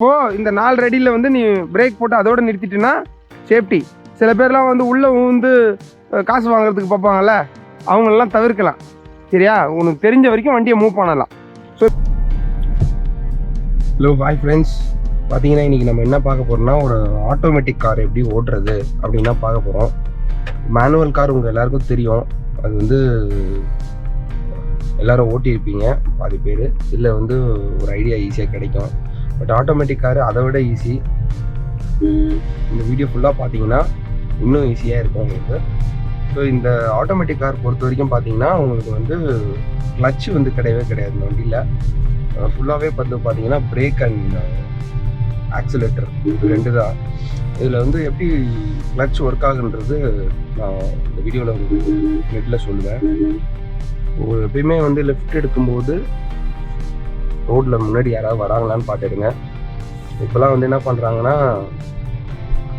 இப்போது இந்த நாலு ரெடியில் வந்து நீ பிரேக் போட்டு அதோட நிறுத்திட்டுனா சேஃப்டி சில பேர்லாம் வந்து உள்ளே வந்து காசு வாங்குறதுக்கு பார்ப்பாங்கல்ல அவங்களெல்லாம் தவிர்க்கலாம். சரியா? உனக்கு தெரிஞ்ச வரைக்கும் வண்டியை மூவ் பண்ணலாம். ஸோ ஹலோ ஹாய் ஃப்ரெண்ட்ஸ் பார்த்தீங்கன்னா இன்றைக்கி நம்ம என்ன பார்க்க போகிறோம்னா ஒரு ஆட்டோமேட்டிக் கார் எப்படி ஓட்டுறது அப்படின்னா பார்க்க போகிறோம் மேனுவல் கார் உங்கள் எல்லாருக்கும் தெரியும். அது வந்து எல்லோரும் ஓட்டியிருப்பீங்க பாதி பேர். இல்லை வந்து ஒரு ஐடியா ஈஸியாக கிடைக்கும். பட் ஆட்டோமேட்டிக் கார் அதை விட ஈஸி இந்த வீடியோ ஃபுல்லாக பார்த்தீங்கன்னா இன்னும் ஈஸியாக இருக்கும் உங்களுக்கு. ஸோ இந்த ஆட்டோமேட்டிக் கார் பொறுத்த வரைக்கும் பார்த்தீங்கன்னா உங்களுக்கு வந்து கிளச் வந்து கிடையவே கிடையாது. இந்த வண்டியில் ஃபுல்லாகவே பார்த்து பார்த்தீங்கன்னா பிரேக் அண்ட் ஆக்சிலேட்டர் இது ரெண்டு தான். இதில் வந்து எப்படி கிளச் ஒர்க் ஆகுன்றது நான் இந்த வீடியோவில் நெட்டில் சொல்லுவேன். எப்பயுமே வந்து லெஃப்ட் எடுக்கும்போது ரோட்டில் முன்னாடி யாராவது வராங்களான்னு பார்த்துடுங்க. இப்போலாம் வந்து என்ன பண்ணுறாங்கன்னா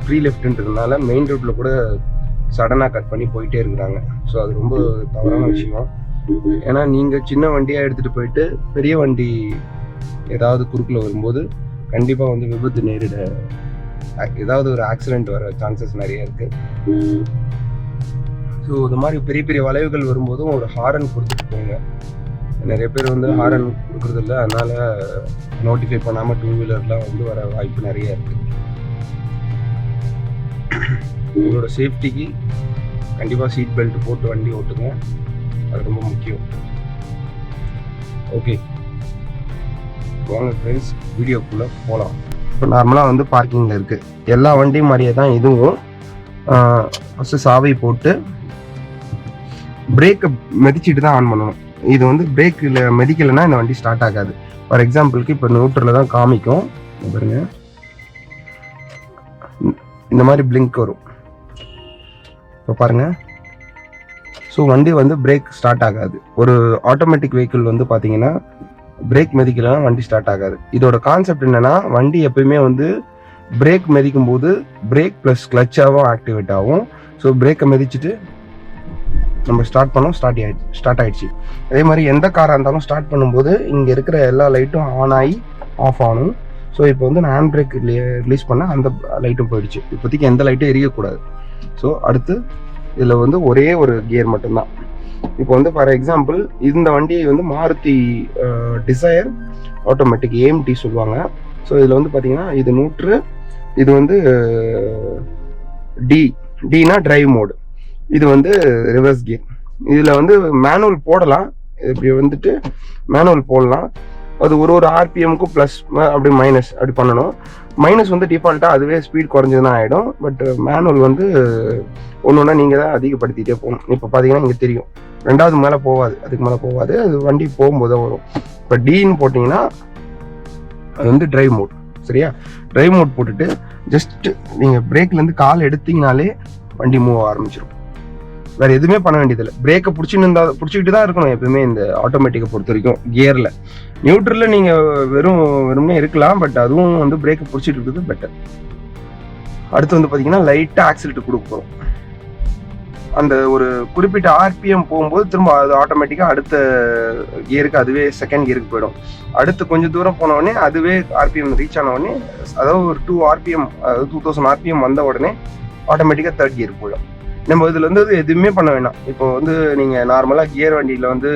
ஃப்ரீ லெஃப்ட்ன்றதுனால மெயின் ரோட்டில் கூட சடனாக கட் பண்ணி போயிட்டே இருக்கிறாங்க. ஸோ அது ரொம்ப தவறான விஷயம். ஏன்னா நீங்கள் சின்ன வண்டியாக எடுத்துகிட்டு போயிட்டு பெரிய வண்டி ஏதாவது குறுக்கில் வரும்போது கண்டிப்பாக வந்து விபத்து நேரிட ஏதாவது ஒரு ஆக்சிடெண்ட் வர சான்சஸ் நிறைய இருக்குது ஸோ இந்த மாதிரி பெரிய பெரிய வளைவுகள் வரும்போதும் ஒரு ஹாரன் கொடுத்துட்டு போங்க. நிறைய பேர் வந்து ஹாரன் கொடுக்குறது இல்லை அதனால நோட்டிஃபை பண்ணாமல் டூ வீலர்லாம் வந்து வர வாய்ப்பு நிறைய இருக்கு. உங்களோட சேஃப்டிக்கு கண்டிப்பாக சீட் பெல்ட் போட்டு வண்டி ஓட்டுங்க. அது ரொம்ப முக்கியம். ஓகே வாங்க ஃப்ரெண்ட்ஸ் வீடியோக்குள்ளே போகலாம் இப்போ நார்மலாக வந்து பார்க்கிங்கில் இருக்குது எல்லா வண்டியும் மாதிரியே தான் இதுவும். ஃபஸ்ட்டு சாவை போட்டு பிரேக்கை மிதிச்சிட்டு தான் ஆன் பண்ணணும். இது வந்து பிரேக்கில் மிதிக்கலைன்னா இந்த வண்டி ஸ்டார்ட் ஆகாது. ஃபார் எக்ஸாம்பிளுக்கு இப்போ நியூட்ரலில் தான் காமிக்கும். பாருங்க. இந்த- மாதிரி பிளிங்க் வரும். இப்போ பாருங்க. ஸோ வண்டி வந்து பிரேக் ஸ்டார்ட் ஆகாது. ஒரு ஆட்டோமேட்டிக் வெஹிக்கிள் வந்து பார்த்தீங்கன்னா பிரேக் மிதிக்கலைன்னா வண்டி ஸ்டார்ட் ஆகாது. இதோட கான்செப்ட் என்னன்னா வண்டி எப்பயுமே வந்து பிரேக் மிதிக்கும் போது பிரேக் ப்ளஸ் கிளச்சாகவும் ஆக்டிவேட் ஆகும். ஸோ பிரேக்கை மிதிச்சிட்டு நம்ம ஸ்டார்ட் பண்ணோம் ஸ்டார்ட் ஆயிடுச்சு ஸ்டார்ட் ஆயிடுச்சு. அதே மாதிரி எந்த காராக இருந்தாலும் ஸ்டார்ட் பண்ணும்போது இங்கே இருக்கிற எல்லா லைட்டும் ஆன் ஆகி ஆஃப் ஆகணும். ஸோ இப்போ வந்து நான் ஹேண்ட் பிரேக் ரிலீஸ் பண்ண அந்த லைட்டும் போயிடுச்சு. இப்போதைக்கு எந்த லைட்டும் எரியக்கூடாது. ஸோ அடுத்து இதில் வந்து ஒரே ஒரு கியர் மட்டும்தான். இப்போ வந்து ஃபார் எக்ஸாம்பிள் இந்த வண்டியை வந்து மாருதி டிசையர் ஆட்டோமேட்டிக் ஏஎம்டி சொல்லுவாங்க. ஸோ இதில் வந்து பார்த்தீங்கன்னா இது நூற்று இது வந்து டி டினா டிரைவ் மோடு இது வந்து ரிவர்ஸ் கியர் இதில் வந்து மேனுவல் போடலாம். இப்படி வந்துட்டு மேனுவல் போடலாம். அது ஒரு ஒரு ஆர்பிஎம்க்கும் ப்ளஸ் அப்படி மைனஸ் அப்படி பண்ணணும். மைனஸ் வந்து டிஃபால்ட்டாக அதுவே ஸ்பீட் குறைஞ்சதுன்னா ஆகிடும் பட் மேனுவல் வந்து ஒன்று ஒன்றா நீங்கள் தான் அதிகப்படுத்திகிட்டே போகணும். இப்போ பார்த்தீங்கன்னா இங்கே தெரியும். ரெண்டாவது மேலே போகாது. அதுக்கு மேலே போகாது. அது வண்டி போகும்போது தான் வரும். இப்போ டீன்னு போட்டிங்கன்னா அது வந்து ட்ரைவ் மோட் சரியா? ட்ரைவ் மோட் போட்டுட்டு ஜஸ்ட் நீங்கள் பிரேக்லேருந்து கால் எடுத்தீங்கனாலே வண்டி மூவ் ஆரம்பிச்சிடும் வேற எதுவுமே பண்ண வேண்டியதில்லை. பிரேக்கை பிடிச்சின்னு இருந்தா பிடிச்சிக்கிட்டு தான் இருக்கணும் எப்பவுமே இந்த ஆட்டோமேட்டிக்கை பொறுத்த வரைக்கும் கியரில் நியூட்ரலில் நீங்கள் வெறும் வெறும்னே இருக்கலாம் பட் அதுவும் வந்து பிரேக்கை பிடிச்சிட்டு இருக்கிறது பெட்டர் அடுத்து வந்து பார்த்தீங்கன்னா லைட்டாக ஆக்சிலிட்டு கொடுக்க போகிறோம் அந்த ஒரு குறிப்பிட்ட ஆர்பிஎம் போகும்போது திரும்ப அது ஆட்டோமேட்டிக்காக அடுத்த கியருக்கு அதுவே செகண்ட் கியருக்கு போயிடும். அடுத்து கொஞ்சம் தூரம் போன உடனே அதுவே ஆர்பிஎம் ரீச் ஆன உடனே அதாவது ஒரு டூ ஆர்பிஎம் அதாவது டூ தௌசண்ட் ஆர்பிஎம் வந்த உடனே ஆட்டோமேட்டிக்காக தேர்ட் கியர் போயிடும். நம்ம இதில் வந்து அது எதுவுமே பண்ண வேண்டாம் இப்போ வந்து நீங்கள் நார்மலாக கியர் வண்டியில் வந்து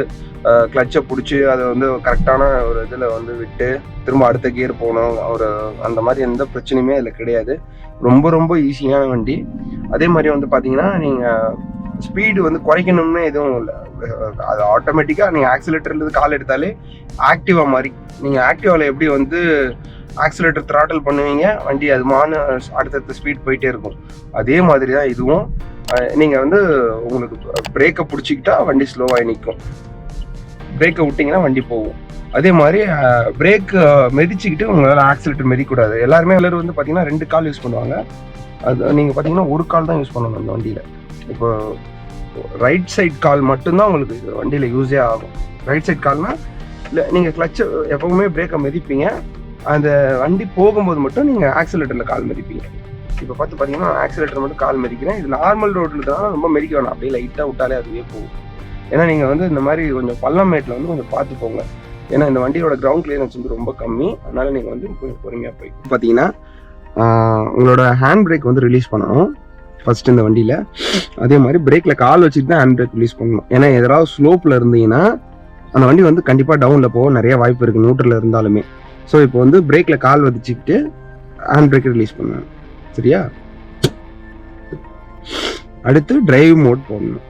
கிளச்சை பிடிச்சி அதை வந்து கரெக்டான ஒரு இதில் வந்து விட்டு திரும்ப அடுத்த கியர் போகணும் ஒரு அந்த மாதிரி எந்த பிரச்சனையுமே அதில் கிடையாது. ரொம்ப ரொம்ப ஈஸியான வண்டி. அதே மாதிரி வந்து பார்த்தீங்கன்னா நீங்கள் ஸ்பீடு வந்து குறைக்கணும்னு எதுவும் இல்லை. அது ஆட்டோமேட்டிக்காக நீங்கள் ஆக்சிலேட்டர்லேருந்து கால் எடுத்தாலே ஆக்டிவாக மாதிரி நீங்கள் ஆக்டிவாவில் எப்படி வந்து ஆக்சிலேட்டர் த்ராட்டில் பண்ணுவீங்க வண்டி அது மான அடுத்தடுத்த ஸ்பீட் போயிட்டே இருக்கும். அதே மாதிரி தான் இதுவும். நீங்கள் வந்து உங்களுக்கு பிரேக்கை பிடிச்சிக்கிட்டா வண்டி ஸ்லோவாகி நிற்கும் பிரேக்கை விட்டிங்கன்னா வண்டி போகும். அதே மாதிரி பிரேக் மெதிச்சுக்கிட்டு உங்களால் ஆக்சிலேட்டர் மெதிக்கூடாது எல்லாருமே எல்லாரும் வந்து பார்த்தீங்கன்னா ரெண்டு கால் யூஸ் பண்ணுவாங்க. அது நீங்கள் பார்த்தீங்கன்னா ஒரு கால் தான் யூஸ் பண்ணணும் அந்த வண்டியில். இப்போ ரைட் சைட் கால் மட்டும்தான் உங்களுக்கு வண்டியில் யூஸே ஆகும். ரைட் சைட் கால்னால் இல்லை நீங்கள் கிளச்சை எப்பவுமே பிரேக்கை மிதிப்பீங்க. அந்த வண்டி போகும்போது மட்டும் நீங்கள் ஆக்சிலேட்டரில் கால் மிதிப்பீங்க. இப்போ பார்த்து பார்த்தீங்கன்னா ஆக்சிலேட்டர் மட்டும் கால் மெதிக்கிறேன். இது நார்மல் ரோட்டில் தான் ரொம்ப மெதிக்க வேணாம். அப்படியே லைட்டாக விட்டாலே அதுவே போகும். ஏன்னா நீங்கள் வந்து இந்த மாதிரி கொஞ்சம் பள்ளம் மேட்டில் வந்து கொஞ்சம் பார்த்து போங்க. ஏன்னா இந்த வண்டியோட கிரவுண்ட் கிளியரன்ஸ் வந்து ரொம்ப கம்மி. அதனால நீங்கள் வந்து கொஞ்சம் பொறுமையாக போய். பார்த்தீங்கன்னா உங்களோட ஹேண்ட் பிரேக் வந்து ரிலீஸ் பண்ணணும். ஃபர்ஸ்ட் இந்த வண்டியில். அதே மாதிரி பிரேக்கில் கால் வச்சுட்டு தான் ஹேண்ட் பிரேக் ரிலீஸ் பண்ணணும். ஏன்னா எதாவது ஸ்லோப்பில் இருந்தீங்கன்னா அந்த வண்டி வந்து கண்டிப்பாக டவுனில் போக நிறைய வாய்ப்பு இருக்குது நியூட்ரலில் இருந்தாலுமே. ஸோ இப்போ வந்து பிரேக்கில் கால் வச்சுக்கிட்டு ஹேண்ட் பிரேக் ரிலீஸ் பண்ணணும். சரியா? அடுத்து டிரைவ் மோட் போடணும்.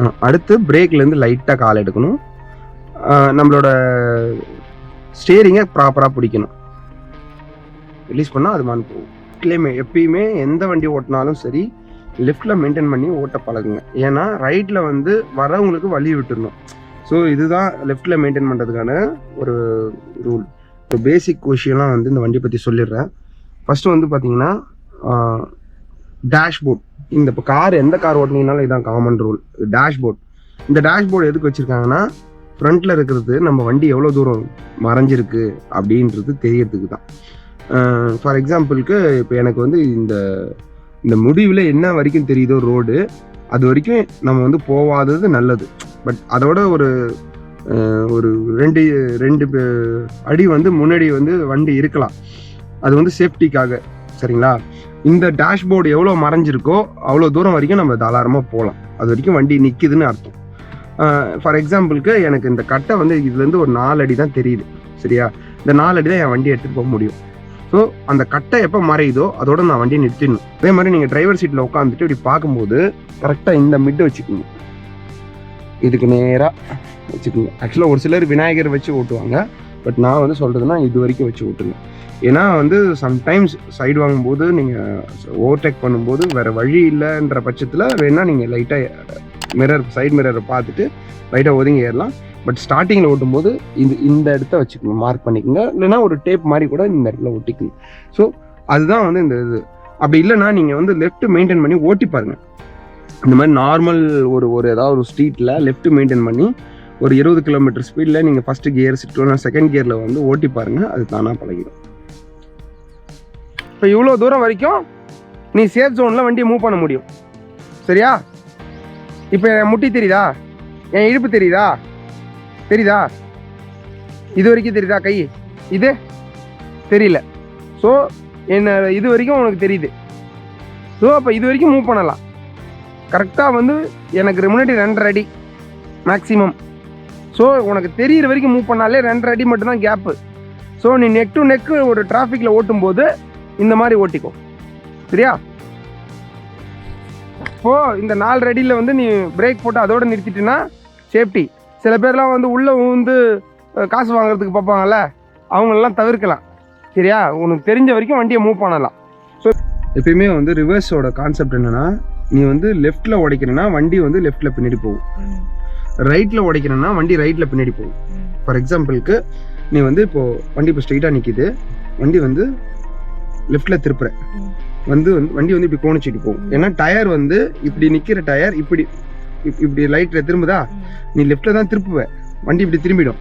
ஆ, அடுத்து பிரேக்லேருந்து லைட்டாக கால் எடுக்கணும். நம்மளோட ஸ்டேரிங்கை ப்ராப்பராக பிடிக்கணும். ரிலீஸ் பண்ணால் அது மாதிரி போகும். லெஃப்ட்லேயுமே எப்பயுமே எந்த வண்டி ஓட்டினாலும் சரி லெஃப்டில் மெயின்டைன் பண்ணி ஓட்ட பழகுங்க. ஏன்னா ரைட்டில் வந்து வரவங்களுக்கு வழி விட்டுடணும் ஸோ இதுதான் லெஃப்டில் மெயின்டைன் பண்ணுறதுக்கான ஒரு ரூல் இப்போ பேசிக் விஷயம்லாம் வந்து இந்த வண்டி பற்றி சொல்லிடுறேன். ஃபஸ்ட்டு வந்து பார்த்தீங்கன்னா டேஷ்போர்ட் இந்த இப்போ கார் எந்த கார் ஓட்டினீங்கனாலும் இதான் காமன் ரூல் டேஷ்போர்ட் இந்த டேஷ்போர்டு எதுக்கு வச்சுருக்காங்கன்னா ஃப்ரண்ட்டில் இருக்கிறது நம்ம வண்டி எவ்வளோ தூரம் மறைஞ்சிருக்கு அப்படின்றது தெரியறதுக்கு தான். ஃபார் எக்ஸாம்பிளுக்கு இப்போ எனக்கு வந்து இந்த இந்த முடிவில் என்ன வரைக்கும் தெரியுதோ ரோடு அது வரைக்கும் நம்ம வந்து போவாதது நல்லது. பட் அதோட ஒரு ஒரு ரெண்டு ரெண்டு பே- அடி வந்து முன்னாடி வந்து வண்டி இருக்கலாம். அது வந்து சேஃப்டிக்காக சரிங்களா? இந்த டேஷ்போர்டு எவ்வளோ மறைஞ்சிருக்கோ அவ்வளோ தூரம் வரைக்கும் நம்ம தாராளமாக போகலாம். அது வரைக்கும் வண்டி நிற்கிதுன்னு அர்த்தம். ஃபார் எக்ஸாம்பிளுக்கு எனக்கு இந்த கட்டை வந்து இதுலேருந்து ஒரு நாலு அடி தான் தெரியுது சரியா? இந்த நாலு அடி தான் என் வண்டி எடுத்துகிட்டு போக முடியும். ஸோ அந்த கட்டை எப்போ மறையுதோ அதோட நான் வண்டியை நிறுத்திடணும். அதே மாதிரி நீங்கள் டிரைவர் சீட்டில் உட்காந்துட்டு இப்படி பார்க்கும்போது கரெக்டாக இந்த மிட்டு வச்சுக்கோங்க. இதுக்கு நேராக வச்சுக்கோங்க ஆக்சுவலாக ஒரு சிலர் விநாயகர் வச்சு ஓட்டுவாங்க. பட் நான் வந்து சொல்கிறதுனா இது வரைக்கும் வச்சு ஓட்டுங்க ஏன்னா வந்து சம்டைம்ஸ் சைடு வாங்கும்போது நீங்கள் ஓவர்டேக் பண்ணும்போது வேறு வழி இல்லைன்ற பட்சத்தில் வேணால் நீங்கள் லைட்டாக மிரர் சைடு மிரரை பார்த்துட்டு லைட்டாக ஒதுங்கி ஏறலாம். பட் ஸ்டார்டிங்கில் ஓட்டும்போது இது இந்த இடத்த வச்சுக்கணும். மார்க் பண்ணிக்கோங்க. இல்லைன்னா ஒரு டேப் மாதிரி கூட இந்த இடத்துல ஓட்டிக்கணும் ஸோ அதுதான் வந்து இந்த இது. அப்படி இல்லைன்னா நீங்கள் வந்து லெஃப்ட்டு மெயின்டைன் பண்ணி ஓட்டி பாருங்கள் இந்த மாதிரி நார்மல் ஒரு ஒரு ஏதாவது ஒரு ஸ்ட்ரீட்டில் லெஃப்ட்டு மெயின்டைன் பண்ணி ஒரு இருபது கிலோமீட்டர் ஸ்பீடில் நீங்கள் ஃபஸ்ட்டு கியர் சிட்டு செகண்ட் கியரில் வந்து ஓட்டி பாருங்கள் அது தானாக பழகிடும். இப்போ இவ்வளோ தூரம் வரைக்கும் நீ சேஃப் ஜோனில் வண்டியை மூவ் பண்ண முடியும். சரியா? இப்போ என் முட்டி தெரியுதா? என் இடுப்பு தெரியுதா? தெரியுதா? இது வரைக்கும் தெரியுதா கை? இது? தெரியல. ஸோ என்ன இது வரைக்கும் உனக்கு தெரியுது. ஸோ அப்போ இது வரைக்கும் மூவ் பண்ணலாம். கரெக்டாக வந்து எனக்கு முன்னாடி ரெண்டரை அடி மேக்ஸிமம் ஸோ உனக்கு தெரியிற வரைக்கும் மூவ் பண்ணாலே ரெண்டரை அடி மட்டும்தான் கேப்பு ஸோ நீ நெக் டு நெக்கு ஒரு டிராஃபிக்கில் ஓட்டும்போது இந்த மாதிரி ஓட்டிக்கும் சரியா? இப்போ இந்த நாலு அடியில் வந்து நீ பிரேக் போட்டு அதோடு நிறுத்திட்டீன்னா சேஃப்டி சில பேர்லாம் வந்து உள்ளே வந்து காசு வாங்குறதுக்கு பார்ப்பாங்கல்ல அவங்களெல்லாம் தவிர்க்கலாம். சரியா? உனக்கு தெரிஞ்ச வரைக்கும் வண்டியை மூவ் பண்ணலாம். ஸோ எப்பயுமே வந்து ரிவர்ஸோட கான்செப்ட் என்னன்னா நீ வந்து லெஃப்ட்டில் உடைக்கிறேன்னா வண்டி வந்து லெஃப்ட்டில் பின்னாடி போகும். ரைட்டில் உடைக்கிறனா வண்டி ரைட்டில் பின்னாடி போகும். ஃபார் எக்ஸாம்பிளுக்கு நீ வந்து இப்போது வண்டி இப்போ ஸ்ட்ரைட்டாக நிற்கிது வண்டி வந்து லெஃப்ட்டில் திருப்புற. வந்து வந்து வண்டி வந்து இப்படி கோணிச்சிட்டு போகும். ஏன்னா டயர் வந்து இப்படி நிற்கிற டயர் இப்படி இப்- இப்படி லைட்டில் திரும்புதா நீ லெஃப்ட்டில் தான் திருப்புவ. வண்டி இப்படி திரும்பிடும்.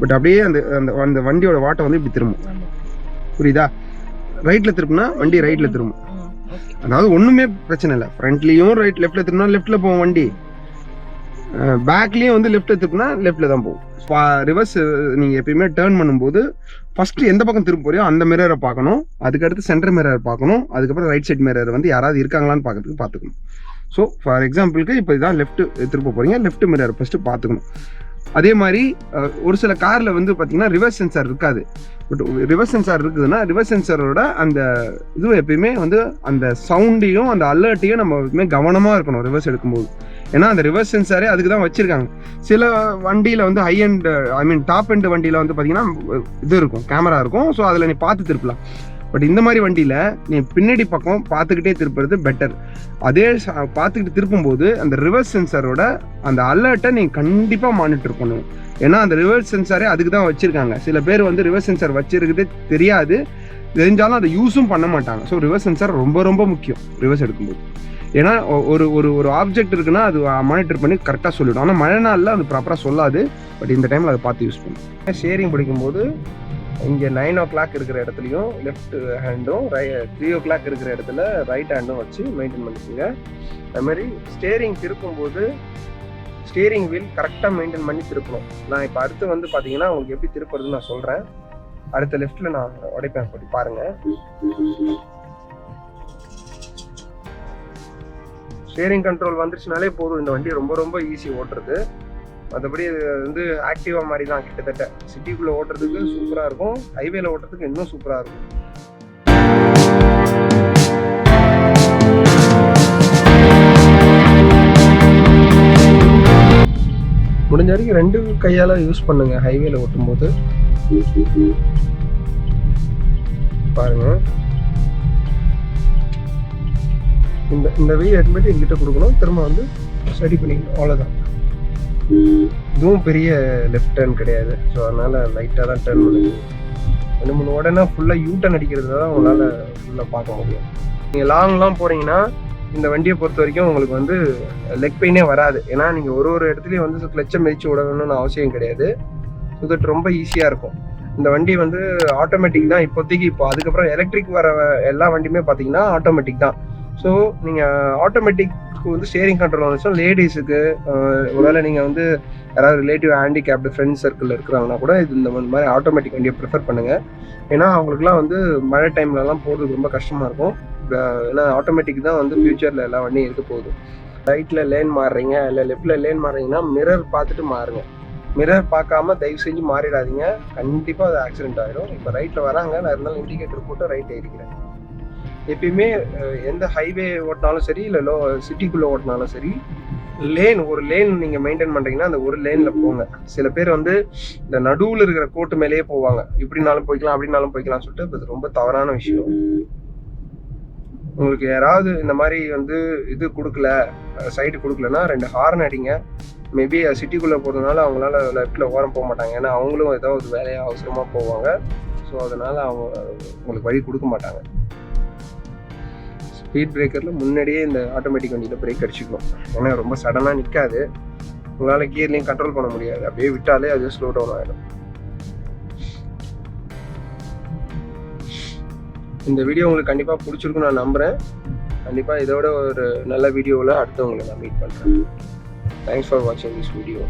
பட் அப்படியே அந்த அந்த அந்த வண்டியோட வாட்டை வந்து இப்படி திரும்பும். புரியுதா? ரைட்டில் திருப்புனா வண்டி ரைட்டில் திரும்பும். அதாவது ஒன்றுமே பிரச்சனை இல்லை. ஃப்ரண்ட்லேயும் ரைட் லெஃப்ட்டில் திரும்பினா லெஃப்ட்டில் போகும் வண்டி. பேக்லேயும் வந்து லெஃப்ட் திருப்பினா லெஃப்ட்டில் தான் போகும். ரிவர்ஸ் நீங்கள் எப்பயுமே டேர்ன் பண்ணும்போது ஃபஸ்ட்டு எந்த பக்கம் திரும்ப போறியோ அந்த மிரரை பார்க்கணும். அதுக்கடுத்து சென்டர் மிரர் பார்க்கணும். அதுக்கப்புறம் ரைட் சைட் மிரர் வந்து யாராவது இருக்காங்களான்னு பார்க்கறதுக்கு பார்த்துக்கணும். ஸோ ஃபார் எக்ஸாம்பிளுக்கு இப்போ இதான் லெஃப்ட் திருப்ப போகிறீங்க லெஃப்ட் மிரர் ஃபஸ்ட்டு பார்த்துக்கணும். அதே மாதிரி ஒரு சில காரில் வந்து பார்த்தீங்கன்னா ரிவர்ஸ் சென்சார் இருக்காது. பட் ரிவர்ஸ் சென்சார் இருக்குதுன்னா ரிவர்ஸ் சென்சாரோட அந்த இது எப்பயுமே வந்து அந்த சவுண்டையும் அந்த அலர்ட்டையும் நம்ம எப்பவுமே கவனமாக இருக்கணும் ரிவர்ஸ் எடுக்கும்போது. ஏன்னா அந்த ரிவர்ஸ் சென்சாரே அதுக்கு தான் வச்சிருக்காங்க. சில வண்டியில் வந்து high end I mean top end வண்டியில் வந்து பார்த்தீங்கன்னா இது இருக்கும் கேமரா இருக்கும். ஸோ அதில் நீ பார்த்து திருப்பலாம். பட் இந்த மாதிரி வண்டியில் நீ பின்னாடி பக்கம் பார்த்துக்கிட்டே திருப்புறது பெட்டர் அதே பார்த்துக்கிட்டு திருப்பும்போது அந்த ரிவர்ஸ் சென்சாரோட அந்த அலர்ட்டை நீ கண்டிப்பாக மானிட்டர் பண்ணணும். ஏன்னா அந்த ரிவர்ஸ் சென்சாரே அதுக்கு தான் வச்சுருக்காங்க. சில பேர் வந்து ரிவர்ஸ் சென்சார் வச்சிருக்கிறதே தெரியாது. தெரிஞ்சாலும் அதை யூஸும் பண்ண மாட்டாங்க. ஸோ ரிவர்ஸ் சென்சார் ரொம்ப ரொம்ப முக்கியம் ரிவர்ஸ் எடுக்கும்போது. ஏன்னா ஒரு ஒரு ஒரு ஆப்ஜெக்ட் இருக்குன்னா அது மானிட்டர் பண்ணி கரெக்டாக சொல்லிவிடும் ஆனால் மழை நாளில் அது ப்ராப்பராக சொல்லாது. பட் இந்த டைமில் அதை பார்த்து யூஸ் பண்ணும் ஷேரிங் பிடிக்கும்போது இங்கே நைன் ஓ கிளாக் இருக்கிற இடத்துலையும் லெஃப்ட் ஹேண்டும் ரை த்ரீ ஓ கிளாக் இருக்கிற இடத்துல ரைட் ஹேண்டும் வச்சு மெயின்டைன் பண்ணிக்கோங்க. அது மாதிரி ஸ்டேரிங் திருப்பும்போது ஸ்டேரிங் வீல் கரெக்டாக மெயின்டைன் பண்ணி திருப்பணும். நான் இப்போ அடுத்து வந்து பார்த்தீங்கன்னா உங்களுக்கு எப்படி திருப்புறதுன்னு நான் சொல்கிறேன் அடுத்த லெஃப்ட்டில் நான் உடைப்பேன் அப்படி பாருங்கள் ஸ்டேரிங் கண்ட்ரோல் வந்துருச்சுனாலே போதும். இந்த வண்டி ரொம்ப ரொம்ப ஈஸி ஓட்டுறது. மற்றபடி இது வந்து ஆக்டிவா மாதிரி தான் கிட்டத்தட்ட. சிட்டிக்குள்ளே ஓட்டுறதுக்கு சூப்பராக இருக்கும். ஹைவேல ஓட்டுறதுக்கு இன்னும் சூப்பராக இருக்கும். முடிஞ்ச வரைக்கும் ரெண்டு கையால யூஸ் பண்ணுங்க ஹைவேல ஓட்டும்போது. பாருங்க. இந்த இந்த வெயில் ஹெல்மெட் எங்கிட்ட கொடுக்கணும். திரும்ப வந்து ஸ்டடி பண்ணிக்கணும். அவ்வளோதான் இதுவும் பெரிய லெஃப்ட் டர்ன் கிடையாது. ஸோ அதனால லைட்டாக தான் டர்ன் பண்ணுது. ரெண்டு மூணு உடனே ஃபுல்லாக யூ டர்ன் அடிக்கிறது தான் உங்களால் ஃபுல்லாக பார்க்க முடியும். நீங்கள் லாங்லாம் போகிறீங்கன்னா இந்த வண்டியை பொறுத்த வரைக்கும் உங்களுக்கு வந்து லெக் பெயினே வராது. ஏன்னா நீங்கள் ஒரு ஒரு இடத்துலையும் வந்து கிளச்சை மிதிச்சு விடணும்னு அவசியம் கிடையாது. ஸோ தட் ரொம்ப ஈஸியாக இருக்கும். இந்த வண்டி வந்து ஆட்டோமேட்டிக் தான். இப்போதைக்கு இப்போ அதுக்கப்புறம் எலக்ட்ரிக் வர எல்லா வண்டியுமே பார்த்தீங்கன்னா ஆட்டோமேட்டிக் தான். ஸோ நீங்கள் ஆட்டோமேட்டிக் வந்து ஸ்டேரிங் கண்ட்ரோல் வந்துச்சுன்னா லேடிஸுக்கு ஒருவேளை நீங்கள் வந்து யாராவது ரிலேட்டிவ் ஹேண்டிகேப்டு ஃப்ரெண்ட்ஸ் சர்க்கிளில் இருக்கிறாங்கன்னா கூட இது இந்த மாதிரி ஆட்டோமேட்டிக் வண்டியை ப்ரிஃபர் பண்ணுங்கள் ஏன்னா அவங்களுக்குலாம் வந்து மழை டைம்லலாம் போகிறதுக்கு ரொம்ப கஷ்டமாக இருக்கும். ஏன்னா ஆட்டோமேட்டிக் தான் வந்து ஃப்யூச்சரில் எல்லா வண்டியும் இருக்க போகுது. ரைட்டில் லேன் மாறுறீங்க இல்லை லெஃப்ட்டில் லேன் மாறுறீங்கன்னா மிரர் பார்த்துட்டு மாறுங்க. மிரர் பார்க்காம தயவு செஞ்சு மாறிடாதீங்க. கண்டிப்பாக அது ஆக்சிடென்ட் ஆகிடும் இப்போ ரைட்டில் வராங்க நான் இருந்தாலும் இண்டிகேட்டர் போட்டு ரைட் ஏறிக்கிறேன். எப்பயுமே எந்த ஹைவே ஓட்டினாலும் சரி இல்லை லோ சிட்டிக்குள்ளே ஓட்டினாலும் சரி லேன் ஒரு லேன் நீங்கள் மெயின்டைன் பண்ணுறீங்கன்னா அந்த ஒரு லேனில் போங்க. சில பேர் வந்து இந்த நடுவில் இருக்கிற கோட்டு மேலேயே போவாங்க. இப்படினாலும் போய்க்கலாம் அப்படின்னாலும் போய்க்கலாம் சொல்லிட்டு அது ரொம்ப தவறான விஷயம். உங்களுக்கு யாராவது இந்த மாதிரி வந்து இது கொடுக்கல சைடு கொடுக்கலன்னா ரெண்டு ஹார்ன் அடிங்க. மேபி சிட்டிக்குள்ளே போகிறதுனால அவங்களால லெஃப்ட்டில் ஓரம் போக மாட்டாங்க. ஏன்னா அவங்களும் ஏதாவது வேலையாக அவசரமாக போவாங்க. ஸோ அதனால அவங்க உங்களுக்கு வழி கொடுக்க மாட்டாங்க. ஸ்பீட் பிரேக்கரில் முன்னாடியே இந்த ஆட்டோமேட்டிக் வண்டியில் பிரேக் அடிச்சுக்கணும். ஏன்னா ரொம்ப சடனாக நிற்காது உங்களால் கியர்லேயும் கண்ட்ரோல் பண்ண முடியாது. அப்படியே விட்டாலே அது ஸ்லோ டவுன் ஆகிடும் இந்த வீடியோ உங்களுக்கு கண்டிப்பாக பிடிச்சிருக்கும் நான் நம்புகிறேன் கண்டிப்பாக இதோட ஒரு நல்ல வீடியோவில் அடுத்து உங்களை நான் மீட் பண்ணுறேன் தேங்க்ஸ் ஃபார் வாட்சிங் திஸ் வீடியோ